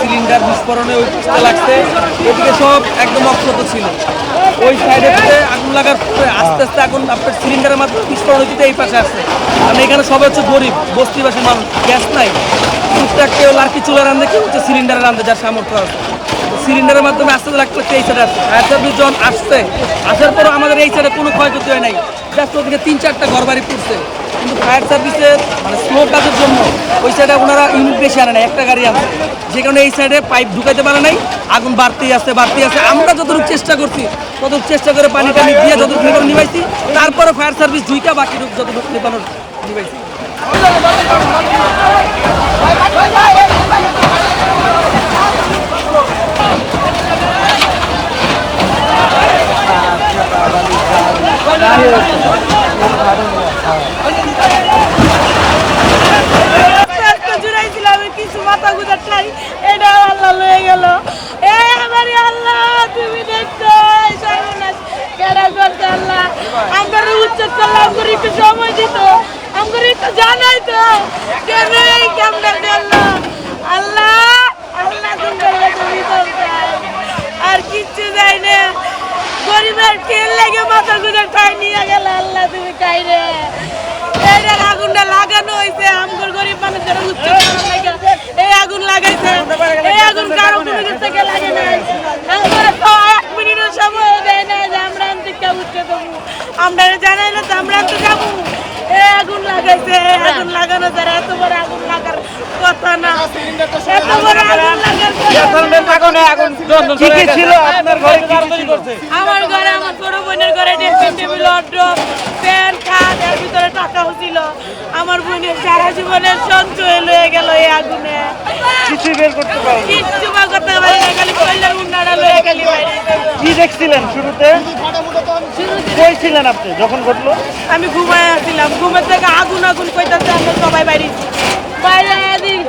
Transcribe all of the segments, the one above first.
Cylinder বিস্ফোরণে ওই ফার্স্টে লাগছে। ওদিকে সব একদম অক্ষত ছিল। ওই সাইডে আগুন লাগার পরে আস্তে আস্তে আগুন আপনার সিলিন্ডারের মাধ্যমে বিস্ফোরণ হইতে এই পাশে আসছে। কারণ এখানে সবাই হচ্ছে গরিব, বস্তিবাসী মানুষ, গ্যাস নাই। টুকটাক কেউ লার্কি চুলা রান্ধে কেউ হচ্ছে সিলিন্ডারে রান্ধে যার সামর্থ্য আছে। সিলিন্ডারের মাধ্যমে আস্তে আস্তে লাগতে এই সাইডে আসছে। সার্ভিস যখন আসছে, আসার পরও আমাদের এই সাইডে কোনো ক্ষয়ক্ষতি হয় নাই। জাস্ট ওদিকে তিন চারটা ঘর বাড়ি পড়ছে। কিন্তু ফায়ার সার্ভিসের মানে স্লো কাজের জন্য ওই সাইডে ওনারা ইউনিট বেশি আনে না একটা গাড়ি আনে যে কারণে এই সাইডে পাইপ ঢুকাইতে পারে নাই, আগুন বাড়তেই আসে বাড়তেই আছে। আমরা যতটুকু চেষ্টা করছি, ততটুকু চেষ্টা করে পানি টানি দিয়ে যতটুকু নিবানো নিবাইছি তারপরে ফায়ার সার্ভিস দুইটা বাকি যতটুকু নিবানোর নিবাইছি একটা জুড়াইছিল আমি কিছু মাথা গুজার ঠাই এটা আল্লাহ লয়ে গেল এ আমার আল্লাহ তুমি দেখছ এই সর্বনাশ কেডা করছে আল্লাহ আমরা উচ্ছেদ করলাম আমগরে একটু সময় দিত। আমগরে একটু জানাই তো কেন এই কামটা করল আল্লাহ আল্লাহ তুমি তুমি আর কিচ্ছু যাই না। গরিবের তেল লেগে মাথা গুজার ঠাই নিয়ে গেল, আল্লাহ, তুমি খাই রে আগুনটা লাগানো হয়েছে আমগর গরিব মানুষের উচ্চ এই আগুন লাগাইছে এই আগুন কারও কোনো থেকে লাগে নাই আমরা তো এক মিনিটের সময় দেয় না যে আমরা আন্তিকা উঠতে দেবো আমরা জানাই না তো আমরা তো যাব। আগুন লাগাইছে আগুন লাগানো যারা এত বড় আগুন লাগার কথা না। এত বড় আগুন লাগার কথা না। কি কি ছিল আপনার ঘরে কি কি ছিল? আমার ঘরে আমার ছোট বোনের ঘরে ড্রেসিং টেবিল অড্রপ প্যান খাট এর ভিতরে টাকাও ছিল আমার বোনের সারা জীবনের সঞ্চয় লয়ে গেল এই আগুনে। কিছুই বের করতে পারেন। কিচ্ছু বা করতে পারি না খালি কইলার উন্নাটা লয়ে গেলি। কি দেখছিলেন শুরুতে? কই ছিলেন আপনি? যখন ঘটলো? আমি ঘুমায় আসছিলাম ঘুমের থেকে আগুন আগুন কইতাছে আমরা সবাই বাইরে বাইরে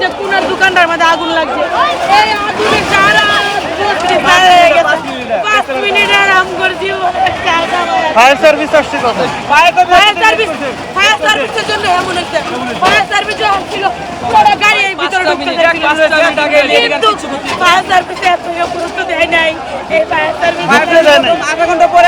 যে কোনার দোকানটার মধ্যে আগুন লাগছে। এই আগুনে সারা পাঁচ মিনিটের আম। ফায়ার সার্ভিস আসছে কত ফায়ার সার্ভিস ফায়ার সার্ভিসের জন্য এমন হচ্ছে ফায়ার সার্ভিস যখন পুরো গাড়ি এই ভিতরে ঢুকতে কিন্তু ফায়ার সার্ভিসে এত গুরুত্ব দেয় নাই। এই ফায়ার সার্ভিস আধা ঘণ্টা পরে